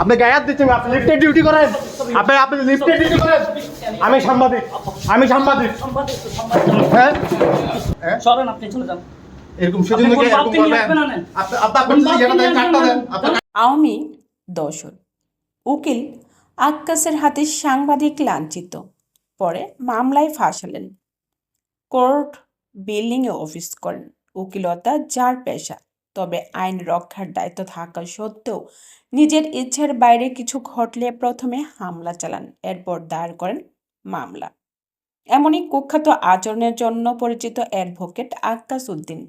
আপনি গায়ে হাত দিচ্ছেন আপনি লিফটের ডিউটি করেন। আপনি আপনি লিফটের ডিউটি করেন। আমি সাংবাদিক আমি সাংবাদিক। সাংবাদিক তো, সাংবাদিক। হ্যাঁ? হ্যাঁ? সরেন আপনি চলে যান। এরকম সেজন্য কি এরকম করবেন? আপনি আপনি নিয়ে কাটটা দেন। আপনি আওয়ামী দর্শন উকিল আক্কাসের হাতে সাংবাদিক লাঞ্ছিত। পরে মামলায় ফাঁসালেন কোর্ট বিল্ডিংয়ে অফিস করেন। উকিলতা যার পেশা। তবে আইন রক্ষার দায়িত্ব থাকা সত্ত্বেও নিজের ইচ্ছার বাইরে কিছু ঘটলে প্রথমে হামলা চালান, এরপর দায়ের করেন মামলা। এমনই কুখ্যাত আচরণের জন্য পরিচিত অ্যাডভোকেট আক্কাস উদ্দিন।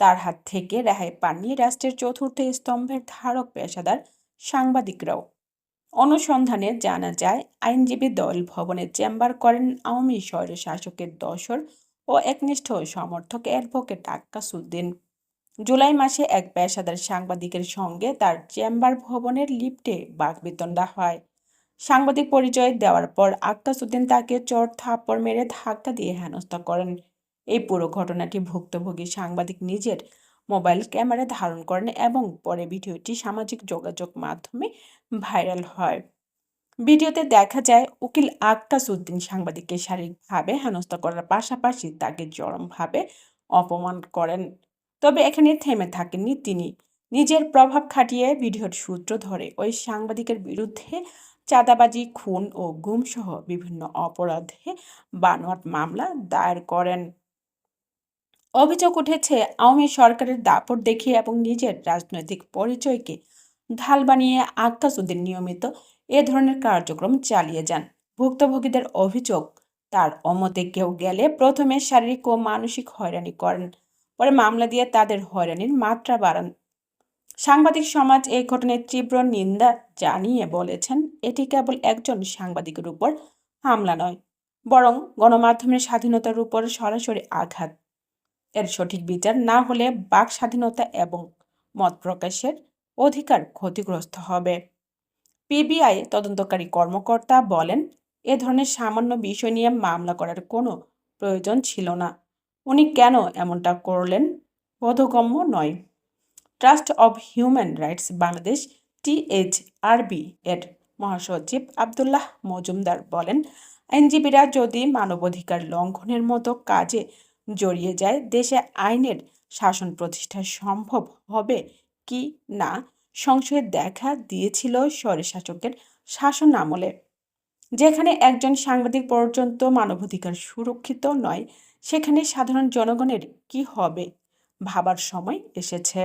তার হাত থেকে রেহাই পাননি রাষ্ট্রের চতুর্থ স্তম্ভের ধারক পেশাদার সাংবাদিকরাও। অনুসন্ধানে জানা যায়, আইনজীবী দল ভবনে চেম্বার করেন আওয়ামী স্বৈর শাসকের দশর ও একনিষ্ঠ সমর্থক অ্যাডভোকেট আক্কাস উদ্দিন। জুলাই মাসে এক পেশাদার সাংবাদিকের সঙ্গে তার চেম্বার ভবনের লিফটে বাকবিতণ্ডা হয়। সাংবাদিক পরিচয় দেওয়ার পর আক্কাস উদ্দিন তাকে চর থাপ্পড় মেরে ধাক্কা দিয়ে হেনস্থা করেন। এই পুরো ঘটনাটি ভুক্তভোগী সাংবাদিক নিজের মোবাইল ক্যামেরা ধারণ করেন এবং পরে ভিডিওটি সামাজিক যোগাযোগ মাধ্যমে ভাইরাল হয়। ভিডিওতে দেখা যায়, উকিল আক্কাস উদ্দিন সাংবাদিককে শারীরিকভাবে হেনস্থা করার পাশাপাশি তাকে চরমভাবে অপমান করেন। তবে এখানে থেমে থাকেননি তিনি। নিজের প্রভাব খাটিয়ে ভিডিওর সূত্র ধরে ওই সাংবাদিকের বিরুদ্ধে চাঁদাবাজি, খুন ও গুমসহ বিভিন্ন অপরাধে বানোয়াট মামলা দায়ের করেন। অভিযোগ উঠেছে, আওয়ামী সরকারের দাপট দেখিয়ে এবং নিজের রাজনৈতিক পরিচয়কে ঢাল বানিয়ে আক্কাস উদ্দিন নিয়মিত এ ধরনের কার্যক্রম চালিয়ে যান। ভুক্তভোগীদের অভিযোগ, তার অমতে কেউ গেলে প্রথমে শারীরিক ও মানসিক হয়রানি করেন। পরে মামলা দিয়ে তাদের হয়রানির মাত্রা বাড়ান। সাংবাদিক সমাজ এই ঘটনার তীব্র নিন্দা জানিয়ে বলেছেন, এটি কেবল একজন সাংবাদিকের উপর হামলা নয়, বরং গণমাধ্যমের স্বাধীনতার উপর সরাসরি আঘাত। এর সঠিক বিচার না হলে বাক স্বাধীনতা এবং মত প্রকাশের অধিকার ক্ষতিগ্রস্ত হবে। পিবিআই তদন্তকারী কর্মকর্তা বলেন, এ ধরনের সামান্য বিষয় নিয়ে মামলা করার কোনো প্রয়োজন ছিল না। উনি কেন এমনটা করলেন? বোধগম্য নয়। Trust of human rights Bangladesh THRB এর মহাসচিব আবদুল্লাহ মজুমদার বলেন, আইনজীবীরা যদি মানবাধিকার লঙ্ঘনের মতো কাজে জড়িয়ে যায়, দেশে আইনের শাসন প্রতিষ্ঠা সম্ভব হবে কি না? সংশয়ের দেখা দিয়েছিল স্বৈরশাসকের শাসন আমলে। যেখানে একজন সাংবাদিক পর্যন্ত মানবাধিকার সুরক্ষিত নয়, সেখানে সাধারণ জনগণের কি হবে ভাবার সময় এসেছে।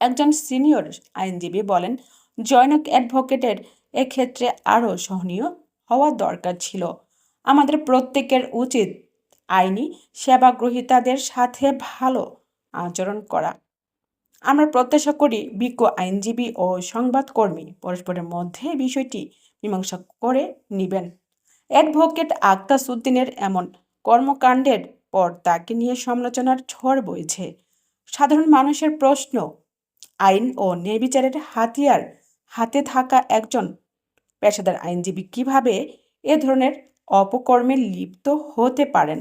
একজন সিনিয়র আইনজীবী বলেন, জয়নক অ্যাডভোকেটের এক্ষেত্রে আরও সহনীয় হওয়া দরকার ছিল। আমাদের প্রত্যেকের উচিত আইনি সেবা গ্রহীতাদের সাথে ভালো আচরণ করা। আমরা প্রত্যাশা করি বিজ্ঞ আইনজীবী ও সংবাদকর্মী পরস্পরের মধ্যে বিষয়টি মীমাংসা করে নেবেন। অ্যাডভোকেট আক্তাস উদ্দিনের এমন কর্মকাণ্ডের পর তাকে নিয়ে সমালোচনার ঝড় বইছে। সাধারণ মানুষের প্রশ্ন, আইন ও ন্যায়বিচারের হাতিয়ার হাতে থাকা একজন পেশাদার আইনজীবী কীভাবে এ ধরনের অপকর্মে লিপ্ত হতে পারেন?